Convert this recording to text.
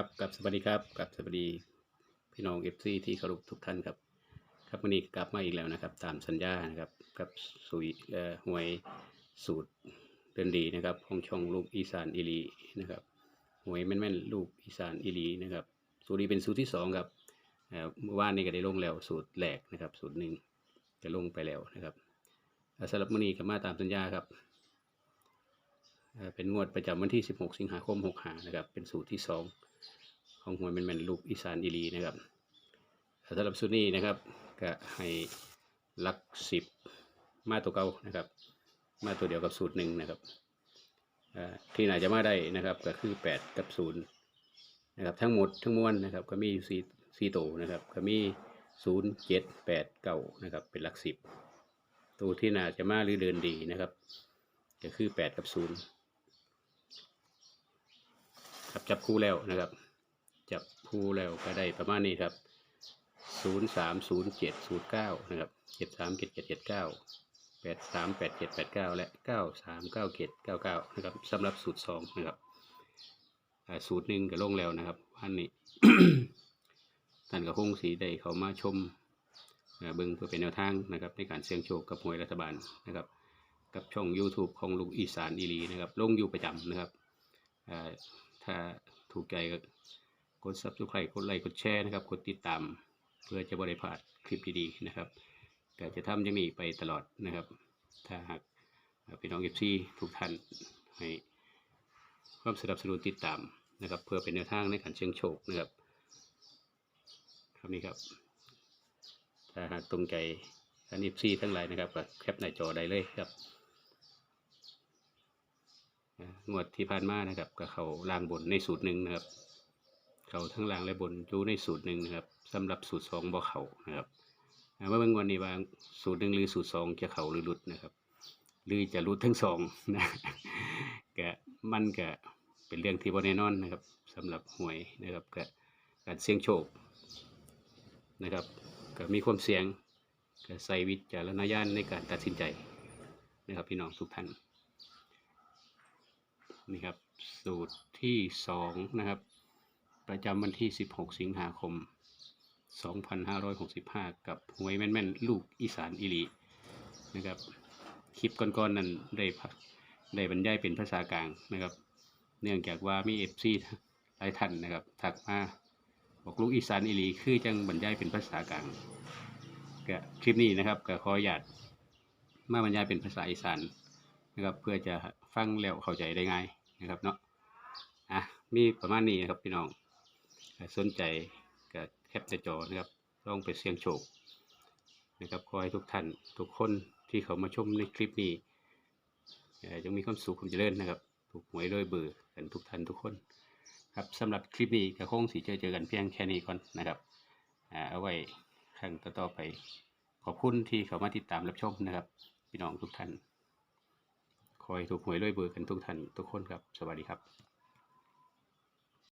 ครับกับสวัสดีครับกับสวัสดีพี่น้องเอฟซีที่เคารพทุกท่านครับ ครับวันนี้กลับมาอีกแล้วนะครับ ตามสัญญานะครับกับสุยเอ่อหวยสูตรเดินดีนะครับของช่องลูกอีสานอีลีนะครับหวยแม่นๆลูกอีสานอีลีนะครับ สูตรนี้เป็นสูตรที่สองครับเมื่อวานนี้ก็ได้ลงแล้วสูตรแรกนะครับ สูตรหนึ่งจะลงไปแล้วนะครับสำหรับมื้อนี้ก็มาตามสัญญาครับเอ่อเป็นงวดประจำวันที่ 16 สิงหาคม 65 นะครับ เป็นสูตรที่ 2 ของหวยแม่นๆลูกอีสานอีหลีนะครับสำหรับสูตรนี้นะครับก็ให้ลักสิบมาตัวเก่านะครับ มาตัวเดียวกับสูตรหนึ่งนะครับที่ไหนจะมาได้นะครับก็คือ 8 กับ0นะครับทั้งหมดทั้งมวลนะครับก็มีสี่สี่ตัวนะครับก็มี 0 7 8 9นะครับเป็นหลักสิบตัวที่น่าจะมาหรือเดินดีนะครับก็คือ 8 กับ0ครับจับคู่แล้วนะครับ จับคู่แล้วก็ได้ประมาณนี้ครับศูนย์สามศูนย์เจ็ดศูนย์เก้านะครับเจ็ดสามเจ็ดเจ็ดเจ็ดเก้าแปดสามแปดเจ็ดแปดเก้าและเก้าสามเก้าเจ็ดเก้าเก้านะครับสำหรับสูตรสองนะครับสูตรหนึ่งก็ลงแล้วนะครับวันนี้ท่านก็คงสีได้เขามาชมเบิ้งเพื่อเป็นแนวทางนะครับในการเสี่ยงโชคกับหวยรัฐบาลนะครับ กับช่อง YouTube ของลูกอีสานอีหลีนะครับลงอยู่ประจำนะครับถ้าถูกใจก็ กด subscribe กดไลค์กดแชร์นะครับ กดติดตาม เพื่อจะบริพลาดคลิปดีๆนะครับก็จะทำอย่างนี้ไปตลอดนะครับ ถ้าหากพี่น้องเอฟซีทุกท่านให้ความสนับสนุนติดตามนะครับ เพื่อเป็นแนวทางในการเชิงโชคนะครับครับนี่ครับ ถ้าหากตรงใจท่านเอฟซีทั้งหลายนะครับก็แคปหน้าจอได้เลยครับงวดที่ผ่านมานะครับก็เขาล่างบนในสูตรหนึ่งนะครับ เขาทั้งล่างและบนอยู่ในสูตรหนึ่งนะครับสำหรับสูตรสองบ่เขานะครับอ่าเมื่อวันนี้ว่าสูตรหนึ่งหรือสูตรสองจะเขาหรือหลุดนะครับ หรือจะหลุดทั้งสองนะก็มันก็เป็นเรื่องที่บ่แน่นอนนะครับสำหรับหวยนะครับก็การเสี่ยงโชคนะครับก็มีความเสี่ยงก็ใส่วิจารณญาณในการตัดสินใจนะครับพี่น้องทุกท่านนี่ครับสูตรที่สองนะครับ ประจำวันที่ 16 สิงหาคม 2565 กับหวยแม่นๆ ลูกอีสานอีหลีนะครับ คลิปก่อนๆนั้นได้พักได้บรรยายเป็นภาษากลางนะครับ เนื่องจากว่ามีเอฟซีหลายท่านนะครับทักมาบอกลูกอีสานอีหลีคือจังบรรยายเป็นภาษากลางก็คลิปนี้นะครับก็ขออนุญาตมาบรรยายเป็นภาษาอีสานนะครับ เพื่อจะฟังแล้วเข้าใจได้ง่ายนะครับเนาะอะมีประมาณนี้นะครับพี่น้อง สนใจก็แคปหน้าจอนะครับลองไปเสี่ยงโชคนะครับขอให้ทุกท่านทุกคนที่เขามาชมในคลิปนี้จงมีความสุขความเจริญนะครับ ถูกหวยด้วยเบอร์กันทุกท่านทุกคน ครับสำหรับคลิปนี้ก็คงสีเจอเจอกันเพียงแค่นี้ก่อนนะครับอ่าเอาไว้ครั้งต่อๆไป ขอบคุณที่เขามาติดตามรับชมนะครับ พี่น้องทุกท่านขอให้ถูกหวยด้วยเบอร์กันทุกท่านทุกคนครับ สวัสดีครับ